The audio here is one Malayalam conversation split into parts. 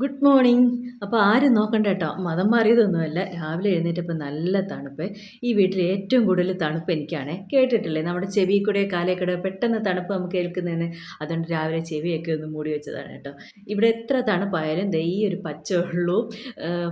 ഗുഡ് മോർണിംഗ് അപ്പോൾ ആരും നോക്കണ്ട കേട്ടോ മതം മാറിയതൊന്നുമല്ല. രാവിലെ എഴുന്നേറ്റപ്പോൾ നല്ല തണുപ്പ്. ഈ വീട്ടിൽ ഏറ്റവും കൂടുതൽ തണുപ്പ് എനിക്കാണ്. കേട്ടിട്ടില്ലേ? നമ്മുടെ ചെവി കൂടെ കാലേ പെട്ടെന്ന് തണുപ്പ് നമുക്ക് കേൾക്കുന്നതിന് അതുകൊണ്ട് രാവിലെ ചെവിയൊക്കെ ഒന്ന് മൂടി വെച്ചതാണ് കേട്ടോ ഇവിടെ എത്ര തണുപ്പായാലും ഈ ഒരു പച്ചവെള്ളവും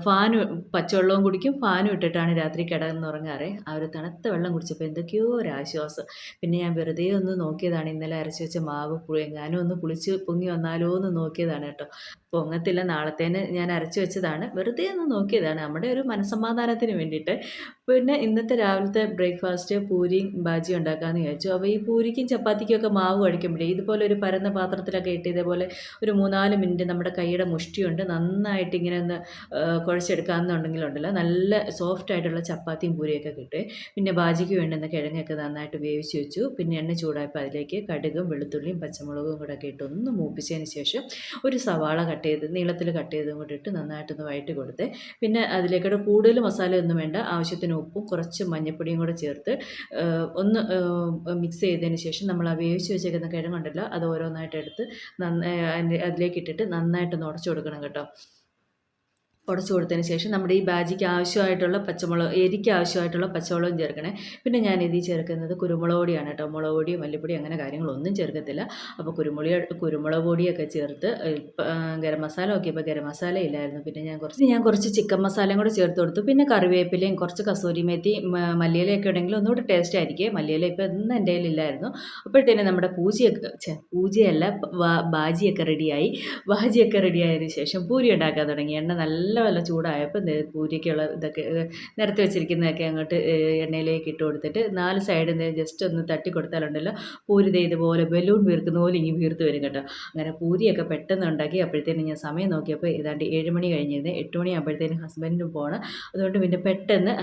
ഫാനും പച്ചവെള്ളവും കുടിക്കും. ഫാനും ഇട്ടിട്ടാണ് രാത്രി കിടന്നുറങ്ങാറ്. ആ ഒരു തണുത്ത വെള്ളം കുടിച്ചപ്പോൾ എന്തൊക്കെയോ ഒരു ആശ്വാസം. പിന്നെ ഞാൻ വെറുതെ ഒന്ന് നോക്കിയതാണ്. ഇന്നലെ അരച്ച് വെച്ച മാവ് പുളി എങ്ങാനും ഒന്ന് പുളിച്ച് പൊങ്ങി വന്നാലോ എന്ന് നോക്കിയതാണ് കേട്ടോ പൊങ്ങത്തില്ല നാളത്തേന് ഞാൻ അരച്ചു വെച്ചതാണ് വെറുതെ ഒന്ന് നോക്കിയതാണ്. നമ്മുടെ ഒരു മനസ്സമാധാനത്തിന് വേണ്ടിയിട്ട് പിന്നെ ഇന്നത്തെ രാവിലത്തെ ബ്രേക്ക്ഫാസ്റ്റ് പൂരിയും ബാജിയും ഉണ്ടാക്കാമെന്ന് വിചാരിച്ചു. അപ്പോൾ ഈ പൂരിക്കും ചപ്പാത്തിക്കും ഒക്കെ മാവ് കഴിക്കുമ്പോഴേ ഇതുപോലെ ഒരു പരന്ന പാത്രത്തിലൊക്കെ ഇട്ട് ഇതേപോലെ ഒരു മൂന്നാൽ മിനിറ്റ് നമ്മുടെ കൈയുടെ മുഷ്ടിയുണ്ട്. നന്നായിട്ട് ഇങ്ങനെ ഒന്ന് കുഴച്ചെടുക്കാമെന്നുണ്ടെങ്കിലുണ്ടല്ലോ നല്ല സോഫ്റ്റ് ആയിട്ടുള്ള ചപ്പാത്തിയും പൂരിയൊക്കെ കിട്ടും. പിന്നെ ബാജിക്ക് വേണ്ടുന്ന കിഴങ്ങൊക്കെ നന്നായിട്ട് വേവിച്ച് വെച്ചു. പിന്നെ എണ്ണ ചൂടായപ്പോൾ അതിലേക്ക് കടുകും വെളുത്തുള്ളിയും പച്ചമുളകും കൂടെ ഒക്കെ ഇട്ട് ഒന്ന് മൂപ്പിച്ചതിന് ശേഷം ഒരു സവാള കട്ട് ചെയ്ത് നീളത്തിൽ കട്ട് ചെയ്തും കൂടി ഇട്ട് നന്നായിട്ടൊന്ന് വഴറ്റി കൊടുത്ത്. പിന്നെ അതിലേക്കൂടെ കൂടുതൽ മസാലയൊന്നും വേണ്ട. ആവശ്യത്തിന് ഉപ്പും കുറച്ച് മഞ്ഞൾപ്പൊടിയും കൂടെ ചേർത്ത് ഒന്ന് മിക്സ് ചെയ്തതിന് ശേഷം നമ്മൾ ആ വേവിച്ച് വെച്ചേക്കുന്ന കിഴങ്ങുണ്ടല്ലോ അത് ഓരോന്നായിട്ട് എടുത്ത് നന്നായി അതിലേക്ക് ഇട്ടിട്ട് നന്നായിട്ടൊന്ന് ഉടച്ചു കൊടുക്കണം കേട്ടോ. ഉടച്ചു കൊടുത്തതിന് ശേഷം നമ്മുടെ ഈ ബാജിക്ക് ആവശ്യമായിട്ടുള്ള പച്ചമുളക് എരിക്ക് ആവശ്യമായിട്ടുള്ള പച്ചമുളകും ചേർക്കണേ. പിന്നെ ഞാൻ ഇതിൽ ചേർക്കുന്നത് കുരുമുളക് പൊടിയാണ് കേട്ടോ. മുളക് പൊടി മല്ലിപ്പൊടി അങ്ങനെ കാര്യങ്ങളൊന്നും ചേർക്കത്തില്ല. അപ്പോൾ കുരുമുളക് കുരുമുളക് പൊടിയൊക്കെ ചേർത്ത് ഗരം മസാല നോക്കിയപ്പോൾ ഗരം മസാല ഇല്ലായിരുന്നു. പിന്നെ ഞാൻ കുറച്ച് ഞാൻ കുറച്ച് ചിക്കൻ മസാലയും കൂടെ ചേർത്ത് കൊടുത്തു. പിന്നെ കറിവേപ്പിലയും കുറച്ച് കസൂരി മേത്തി മല്ലിയിലയൊക്കെ ഉണ്ടെങ്കിൽ ഒന്നുകൂടി ടേസ്റ്റ് ആയിരിക്കും. മല്ലിയില ഇപ്പോൾ ഇന്ന് എന്റെ കയ്യിലില്ലായിരുന്നു അപ്പോഴത്തേനും നമ്മുടെ പൂജയൊക്കെ പൂജയല്ല ബാജിയൊക്കെ റെഡിയായി ബാജിയൊക്കെ റെഡിയായതിനു ശേഷം പൂരി ഉണ്ടാക്കാൻ തുടങ്ങി. എണ്ണ നല്ല നല്ല വല്ല ചൂടായപ്പോൾ പൂരിക്കുള്ള ഇതൊക്കെ നിരത്തി വെച്ചിരിക്കുന്നതൊക്കെ അങ്ങോട്ട് എണ്ണയിലേക്ക് ഇട്ട് കൊടുത്തിട്ട് നാല് സൈഡിൽ നിന്ന് ജസ്റ്റ് ഒന്ന് തട്ടി കൊടുത്താലുണ്ടല്ലോ പൂരി ദേ ഇതുപോലെ ബലൂൺ വീർക്കുന്ന പോലെ ഇങ്ങനെ വീർത്ത് വരും കേട്ടോ. അങ്ങനെ പൂരിയൊക്കെ പെട്ടെന്ന് ഉണ്ടാക്കി അപ്പോഴത്തേനും ഞാൻ സമയം നോക്കിയപ്പോൾ ഏതാണ്ട് ഏഴ് മണി കഴിഞ്ഞിരുന്നു. എട്ട് മണി ആകുമ്പോഴത്തേനും ഹസ്ബൻഡിനും പോകണം അതുകൊണ്ട് പിന്നെ പെട്ടെന്ന്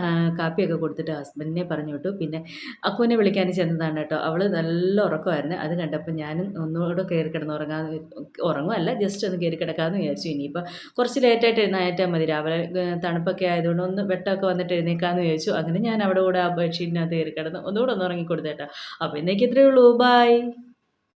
കാപ്പിയൊക്കെ കൊടുത്തിട്ട് ഹസ്ബൻഡിനെ പറഞ്ഞു വിട്ടു. പിന്നെ അക്കുവിനെ വിളിക്കാൻ ചെന്നതാണ് കേട്ടോ. അവൾ നല്ല ഉറക്കമായിരുന്നു. അത് കണ്ടപ്പോൾ ഞാനും ഒന്നുകൂടെ കയറി കിടന്ന് ഉറങ്ങാൻ ഉറങ്ങുമല്ല ജസ്റ്റ് ഒന്ന് കയറി കിടക്കാമെന്ന് വിചാരിച്ചു. ഇനിയിപ്പോൾ കുറച്ച് ലേറ്റായിട്ട് എഴുന്നേറ്റാൽ മതി. രാവിലെ തണുപ്പൊക്കെ ആയതുകൊണ്ട് ഒന്ന് വെട്ടമൊക്കെ വന്നിട്ട് എഴുന്നേക്കാന്ന് ചോദിച്ചു അങ്ങനെ ഞാൻ അവിടെ കൂടെ ആ ബെഡ്ഷീറ്റിനകത്ത് കയറി കിടന്ന് ഒന്നുകൂടെ ഒന്ന് ഉറങ്ങിക്കൊടുത്തേട്ടാ. അപ്പോൾ ഇന്നേക്ക് ഇത്രയേ ഉള്ളൂ. ബൈ.